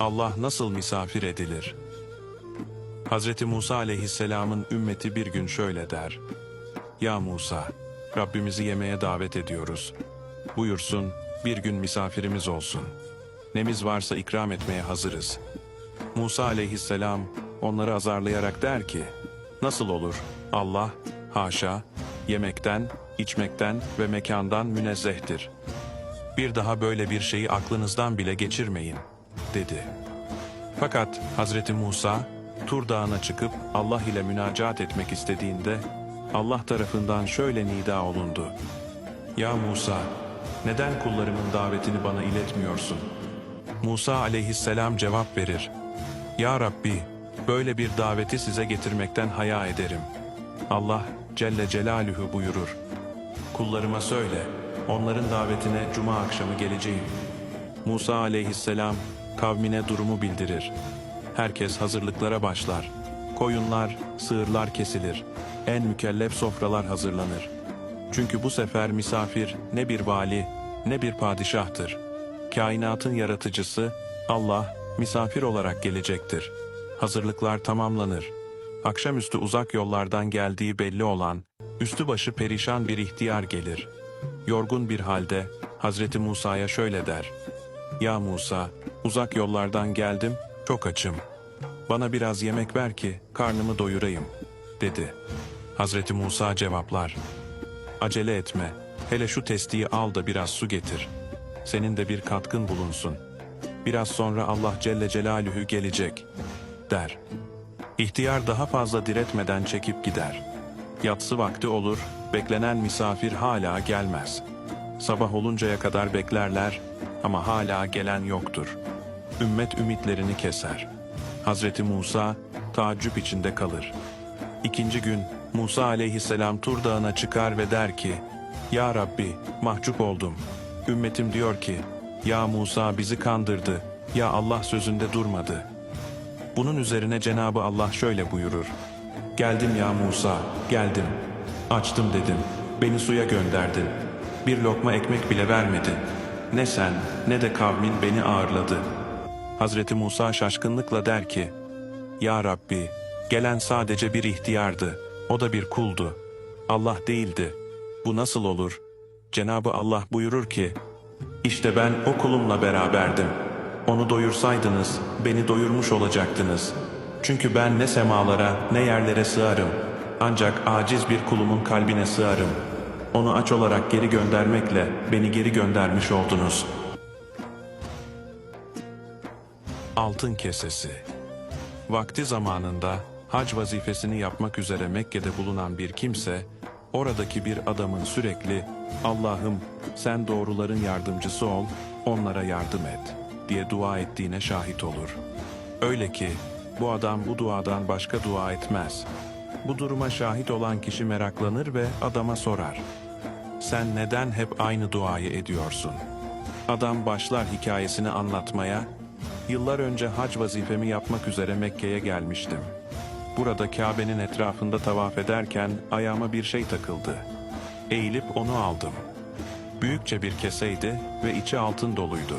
Allah nasıl misafir edilir? Hazreti Musa aleyhisselamın ümmeti bir gün şöyle der. Ya Musa, Rabbimizi yemeğe davet ediyoruz. Buyursun, bir gün misafirimiz olsun. Nemiz varsa ikram etmeye hazırız. Musa aleyhisselam onları azarlayarak der ki, Nasıl olur? Allah, haşa, yemekten, içmekten ve mekandan münezzehtir. Bir daha böyle bir şeyi aklınızdan bile geçirmeyin, dedi. Fakat Hazreti Musa, Tur Dağı'na çıkıp Allah ile münacat etmek istediğinde, Allah tarafından şöyle nida olundu. Ya Musa, neden kullarımın davetini bana iletmiyorsun? Musa aleyhisselam cevap verir. Ya Rabbi, böyle bir daveti size getirmekten haya ederim. Allah Celle Celaluhu buyurur. Kullarıma söyle, onların davetine cuma akşamı geleceğim. Musa aleyhisselam kavmine durumu bildirir. Herkes hazırlıklara başlar. Koyunlar, sığırlar kesilir. En mükellef sofralar hazırlanır. Çünkü bu sefer misafir ne bir vali ne bir padişahtır. Kainatın yaratıcısı Allah misafir olarak gelecektir. Hazırlıklar tamamlanır. Akşamüstü uzak yollardan geldiği belli olan, üstü başı perişan bir ihtiyar gelir. Yorgun bir halde Hazreti Musa'ya şöyle der. Ya Musa, uzak yollardan geldim, çok açım. Bana biraz yemek ver ki karnımı doyurayım, dedi. Hazreti Musa cevaplar. Acele etme, hele şu testiyi al da biraz su getir. Senin de bir katkın bulunsun. Biraz sonra Allah Celle Celaluhu gelecek, der. İhtiyar daha fazla diretmeden çekip gider. Yatsı vakti olur, beklenen misafir hala gelmez. Sabah oluncaya kadar beklerler ama hala gelen yoktur. Ümmet ümitlerini keser. Hazreti Musa taaccüp içinde kalır. İkinci gün Musa aleyhisselam Tur Dağı'na çıkar ve der ki, Ya Rabbi mahcup oldum. Ümmetim diyor ki, Ya Musa bizi kandırdı, Ya Allah sözünde durmadı.'' Bunun üzerine Cenabı Allah şöyle buyurur. Geldim ya Musa, geldim. Açtım dedim. Beni suya gönderdin. Bir lokma ekmek bile vermedin. Ne sen ne de kavmin beni ağırladı. Hazreti Musa şaşkınlıkla der ki, Ya Rabbi, gelen sadece bir ihtiyardı. O da bir kuldu. Allah değildi. Bu nasıl olur? Cenabı Allah buyurur ki, İşte ben o kulumla beraberdim. Onu doyursaydınız, beni doyurmuş olacaktınız. Çünkü ben ne semalara ne yerlere sığarım. Ancak aciz bir kulumun kalbine sığarım. Onu aç olarak geri göndermekle beni geri göndermiş oldunuz. Altın Kesesi Vakti zamanında hac vazifesini yapmak üzere Mekke'de bulunan bir kimse, oradaki bir adamın sürekli Allah'ım sen doğruların yardımcısı ol, onlara yardım et diye dua ettiğine şahit olur. Öyle ki bu adam bu duadan başka dua etmez. Bu duruma şahit olan kişi meraklanır ve adama sorar. Sen neden hep aynı duayı ediyorsun? Adam başlar hikayesini anlatmaya, yıllar önce hac vazifemi yapmak üzere Mekke'ye gelmiştim. Burada Kabe'nin etrafında tavaf ederken ayağıma bir şey takıldı. Eğilip onu aldım. Büyükçe bir keseydi ve içi altın doluydu.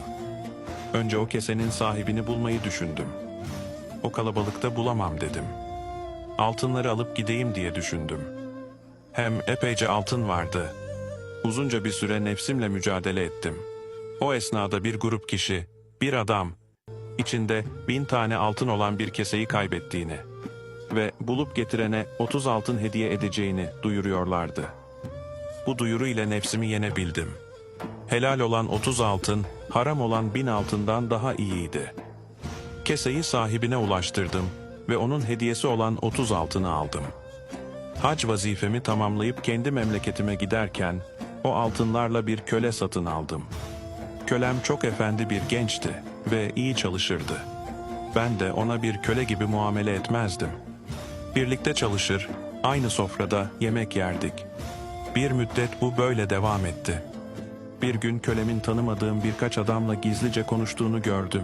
Önce o kesenin sahibini bulmayı düşündüm. O kalabalıkta bulamam dedim. Altınları alıp gideyim diye düşündüm. Hem epeyce altın vardı. Uzunca bir süre nefsimle mücadele ettim. O esnada bir grup kişi, bir adam, içinde bin tane altın olan bir keseyi kaybettiğini ve bulup getirene 30 altın hediye edeceğini duyuruyorlardı. Bu duyuru ile nefsimi yenebildim. Helal olan 30 altın, haram olan bin altından daha iyiydi. Keseyi sahibine ulaştırdım ve onun hediyesi olan 30 altını aldım. Hac vazifemi tamamlayıp kendi memleketime giderken o altınlarla bir köle satın aldım. Kölem çok efendi bir gençti ve iyi çalışırdı. Ben de ona bir köle gibi muamele etmezdim. Birlikte çalışır, aynı sofrada yemek yerdik. Bir müddet bu böyle devam etti. Bir gün kölemin tanımadığım birkaç adamla gizlice konuştuğunu gördüm.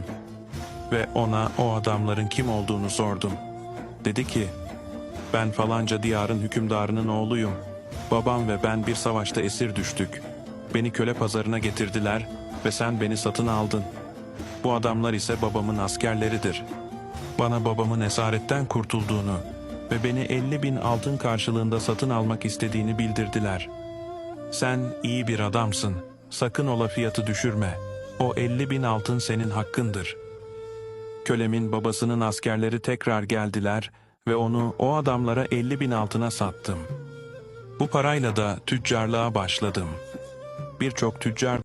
Ve ona o adamların kim olduğunu sordum. Dedi ki, ben falanca diyarın hükümdarının oğluyum. Babam ve ben bir savaşta esir düştük. Beni köle pazarına getirdiler ve sen beni satın aldın. Bu adamlar ise babamın askerleridir. Bana babamın esaretten kurtulduğunu ve beni 50 bin altın karşılığında satın almak istediğini bildirdiler. Sen iyi bir adamsın. Sakın ola fiyatı düşürme. O 50 bin altın senin hakkındır. Kölemin babasının askerleri tekrar geldiler ve onu o adamlara 50 bin altına sattım. Bu parayla da tüccarlığa başladım. Birçok tüccar